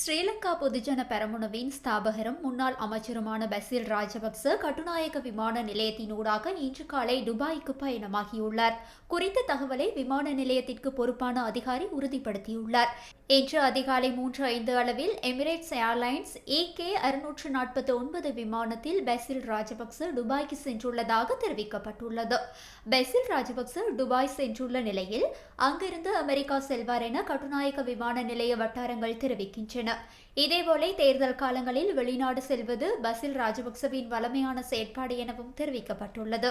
ஸ்ரீலங்கா பொதுஜன பெரமுனவின் ஸ்தாபகரும் முன்னாள் அமைச்சருமான பசில் ராஜபக்ச கட்டுநாயக்க விமான நிலையத்தினூடாக இன்று காலை துபாய்க்கு பயணமாகியுள்ளார். குறித்த தகவலை விமான நிலையத்திற்கு பொறுப்பான அதிகாரி உறுதிப்படுத்தியுள்ளார். இன்று அதிகாலை மூன்று ஐந்து அளவில் எமிரேட்ஸ் ஏர்லைன்ஸ் ஏகே அறுநூற்று நாற்பத்தி ஒன்பது விமானத்தில் பெசில் ராஜபக்ச துபாய்க்கு சென்றுள்ளதாக தெரிவிக்கப்பட்டுள்ளது. பெசில் ராஜபக்ச துபாய் சென்றுள்ள நிலையில் அங்கிருந்து அமெரிக்கா செல்வார் என கட்டுநாயக்க விமான நிலைய வட்டாரங்கள் தெரிவிக்கின்றன. இதேபோல தேர்தல் காலங்களில் வெளிநாடு செல்வது பசில் ராஜபக்சவின் வளமையான செயற்பாடு எனவும் தெரிவிக்கப்பட்டுள்ளது.